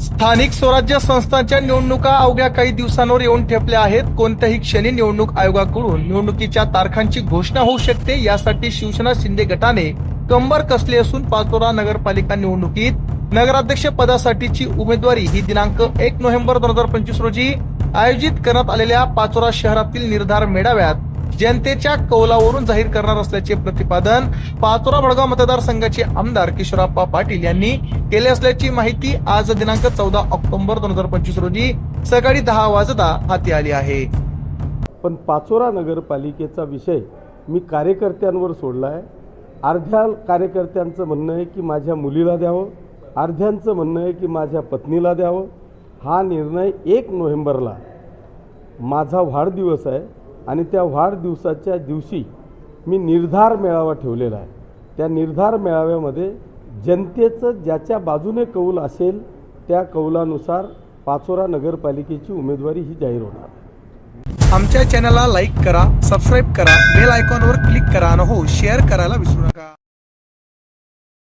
स्थानिक स्वराज्य संस्थांच्या निवडणुका अवघ्या काही दिवसांवर येऊन ठेपल्या आहेत. कोणत्याही क्षणी निवडणूक आयोगाकडून निवडणुकीच्या तारखांची घोषणा होऊ शकते. यासाठी शिवसेना शिंदे गटाने कंबर कसली असून पाचोरा नगरपालिका निवडणुकीत नगराध्यक्ष पदासाठीची उमेदवारी ही दिनांक एक नोव्हेंबर दोन हजार पंचवीस रोजी आयोजित करण्यात आलेल्या पाचोरा शहरातील निर्धार मेळाव्यात जनतेच्या कौलावरून जाहीर करणार असल्याचे प्रतिपादन पाचोरा भडगाव मतदारसंघाचे आमदार किशोराप्पा पाटील यांनी केले असल्याची माहिती आज दिनांक चौदा ऑक्टोबर दोन हजार पंचवीस रोजी सकाळी दहा वाजता हाती आली आहे. पण पाचोरा नगरपालिकेचा विषय मी कार्यकर्त्यांवर सोडला आहे. अर्ध्या कार्यकर्त्यांचं म्हणणं आहे की माझ्या मुलीला द्यावं अर्ध्यांचं म्हणणं आहे की माझ्या पत्नीला द्यावं. हा निर्णय एक नोव्हेंबरला. माझा वाढदिवस आहे. आणि त्या वाढदिवसाच्या दिवशी मी निर्धार मेळावा ठेवलेला आहे. त्या निर्धार मेळाव्यामध्ये जनतेचं ज्याच्या बाजूने कौल असेल त्या कौलानुसार पाचोरा नगरपालिकेची उमेदवारी ही जाहीर होणार आमच्या चॅनलला लाईक करा सबस्क्राईब करा बेल आयकॉनवर क्लिक करा आणि हो शेअर करायला विसरू नका.